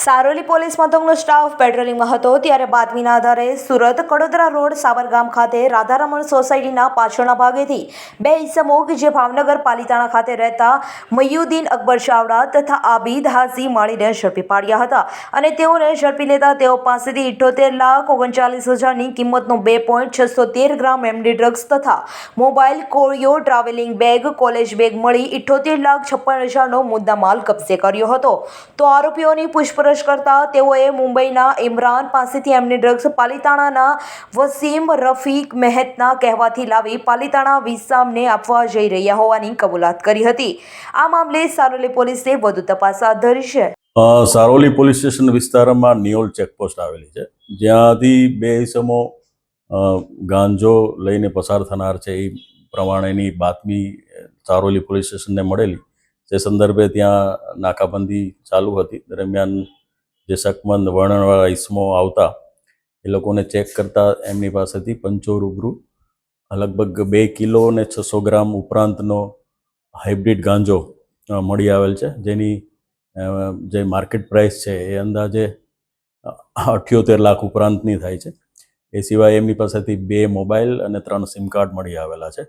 Saroli police મથકનો staff પેટ્રોલિંગમાં હતો, ત્યારે બાતમીના આધારે સુરત કડોદરા રોડ સાબરગામ ખાતે રાધારમણ સોસાયટીના પાછળના ભાગેથી બે ઇસમો કે જે ભાવનગર પાલિતાણા ખાતે રહેતા મયુદ્દીન અકબર ચાવડા તથા આબિદ હાઝી માળીને ઝડપી પાડ્યા હતા અને તેઓને ઝડપી લેતા તેઓ પાસેથી ઇઠોતેર લાખ ઓગણચાલીસ હજારની કિંમતનો બે પોઈન્ટ છસો તેર ગ્રામ એમડી ડ્રગ્સ તથા મોબાઈલ કોળિયો ટ્રાવેલિંગ બેગ, કોલેજ બેગ મળી ઇઠોતેર લાખ છપ્પન હજારનો મુદ્દામાલ કબજે કર્યો હતો. તો આરોપીઓની પૂછપરછ કરતા તેઓએ મુંબઈના ઇમરાન પાસેથી એમની ડ્રગ્સ પાલિતાણાના વસીમ રફીક મહેતના કહેવાથી લાવી પાલિતાણા વિસામને આપવા જઈ રહ્યા હોવાની કબૂલાત કરી હતી. આ મામલે સારોલી પોલીસે વધુ તપાસ હાથ ધરી છે. સારોલી પોલીસ સ્ટેશન વિસ્તારમાં નિયોલ ચેકપોસ્ટ આવેલી છે. જ્યાંથી બે ઇસમો ગાંજો લઈને પસાર થનાર છે એ પ્રમાણેની બાતમી સારોલી પોલીસ સ્ટેશનને મળેલી. તે સંદર્ભે ત્યાં નાકાબંધી ચાલુ હતી. દરમિયાન જે શકમંદ વર્ણનવાળા ઈસમો આવતા, એ લોકોને ચેક કરતા એમની પાસેથી પંચો રૂબરૂ, લગભગ બે કિલો અને છસો ગ્રામ ઉપરાંતનો હાઇબ્રિડ ગાંજો મળી આવેલ છે. જેની જે માર્કેટ પ્રાઇસ છે એ અંદાજે અઠ્યોતેર લાખ ઉપરાંતની થાય છે. એ સિવાય એમની પાસેથી બે મોબાઈલ અને ત્રણ સિમ કાર્ડ મળી આવેલા છે.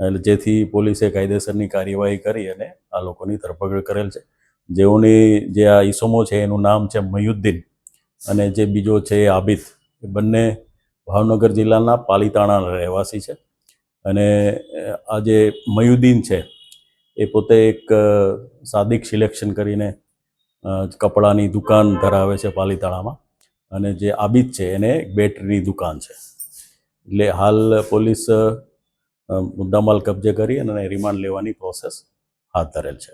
એટલે જેથી પોલીસે કાયદેસરની કાર્યવાહી કરી અને આ લોકોની ધરપકડ કરેલ છે. જેઓની જે આ ઈસમો છે એનું નામ છે મયુદ્દીન અને જે બીજો છે એ આબિદ, એ બંને ભાવનગર જિલ્લાના પાલીતાણાના રહેવાસી છે. અને આ જે મયુદ્દીન છે, એ પોતે એક સાદિક સિલેક્શન કરીને કપડાની દુકાન ધરાવે છે પાલીતાણામાં. અને જે આબિદ છે, એને એક બેટરીની દુકાન છે. એટલે હાલ પોલીસ મુદ્દામાલ કબજે કરી અને રિમાન્ડ લેવાની પ્રોસેસ હાથ ધરેલ છે.